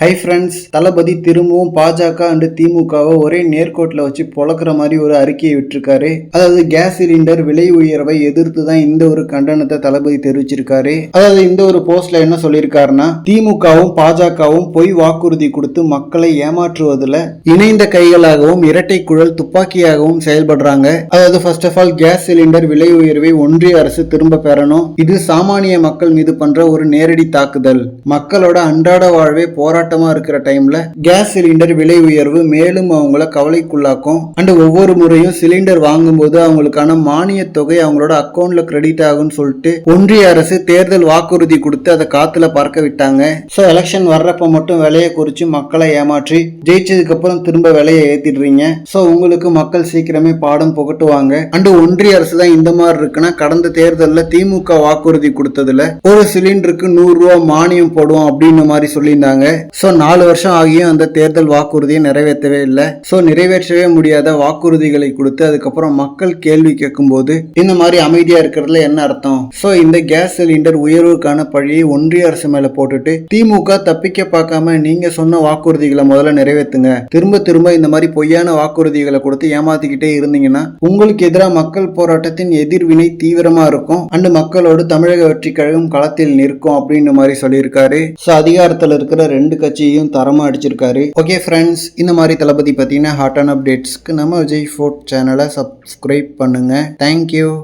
Hi friends தளபதி திரும்பவும் பாஜக and திமுகவை ஒரே நேர்கோட்டில் வச்சு பொழக்கிற மாதிரி ஒரு அறிக்கையை விட்டுருக்காரு. அதாவது கேஸ் சிலிண்டர் விலை உயர்வை எதிர்த்து தான் இந்த ஒரு கண்டனத்தை தளபதி தெரிவிச்சிருக்காரு. அதாவது இந்த ஒரு போஸ்ட்ல என்ன சொல்லியிருக்காருன்னா திமுகவும் பாஜகவும் பொய் வாக்குறுதி கொடுத்து மக்களை ஏமாற்றுவதில் இணைந்த கைகளாகவும் இரட்டை குழல் துப்பாக்கியாகவும் செயல்படுறாங்க. அதாவது first of all gas cylinder விலை உயர்வை ஒன்றிய அரசு திரும்ப பெறணும். இது சாமானிய மக்கள் மீது பண்ற ஒரு நேரடி தாக்குதல். மக்களோட அன்றாட வாழ்வே போராட்டமா இருக்கிற டைம்ல கேஸ் சிலிண்டர் விலை உயர்வு மேலும் அவங்கள கவலைக்குள்ளாக்கும். அண்ட் ஒவ்வொரு முறையும் சிலிண்டர் வாங்கும்போது அவங்களுக்கான மானிய தொகை அவங்களோட அக்கௌண்ட்ல கிரெடிட் ஆகும்னு சொல்லிட்டு ஒன்றிய அரசு தேர்தல் வாக்குறுதி கொடுத்து அதை காத்துல பறக்க விட்டாங்க. ஸோ எலெக்ஷன் வர்றப்ப மட்டும் விலையை குறிச்சு மக்களை ஏமாற்றி ஜெயிச்சதுக்கு அப்புறம் திரும்ப விலையை ஏத்திடுறீங்க. ஸோ உங்களுக்கு மக்கள் சீக்கிரமே பாடம் புகட்டுவாங்க. அண்டு ஒன்றிய அரசு தான் இந்த மாதிரி இருக்குன்னா கடந்த தேர்தலில் திமுக வாக்குறுதி கொடுத்ததுல ஒரு சிலிண்டருக்கு நூறு ரூபா மானியம் போடுவோம் அப்படின்னு மாதிரி சொல்லியிருந்தாங்க. ஸோ நாலு வருஷம் ஆகியும் அந்த தேர்தல் வாக்குறுதியை நிறைவேற்றவே இல்லை. ஸோ நிறைவேற்றவே முடியாத வாக்குறுதிகளை கொடுத்து அதுக்கப்புறம் மக்கள் கேள்வி கேட்கும்போது இந்த மாதிரி அமைதியாக இருக்கிறதுல என்ன அர்த்தம்? ஸோ இந்த கேஸ் சிலிண்டர் உயர்வுக்கான பழியை ஒன்றிய அரசு மேலே போட்டுட்டு திமுக தப்பிக்க பார்க்காம நீங்க சொன்ன வாக்குறுதிகளை முதல்ல நிறைவேற்றுங்க திரும்ப திரும்ப இந்த மாதிரி பொய்யான வாக்குறுதிகளை கொடுத்து ஏமாத்திக்கிட்டே இருந்தீங்கன்னா உங்களுக்கு எதிராக மக்கள் போராட்டத்தின் எதிர்வினை தீவிரமாக இருக்கும். அண்டு மக்களோடு தமிழக வெற்றி கழகம் களத்தில் நிற்கும் அப்படின்னு மாதிரி சொல்லியிருக்காரு. ஸோ அதிகாரத்தில் இருக்கிற ரெண்டு கட்சியையும் தரமா அடிச்சிருக்காரு. ஓகே ஃப்ரெண்ட்ஸ் இந்த மாதிரி தளபதி பார்த்தீங்கன்னா ஹாட் அண்ட் அப்டேட்ஸ்க்கு நம்ம விஜய் ஃபோர்ட் சேனலை சப்ஸ்கிரைப் பண்ணுங்க. Thank you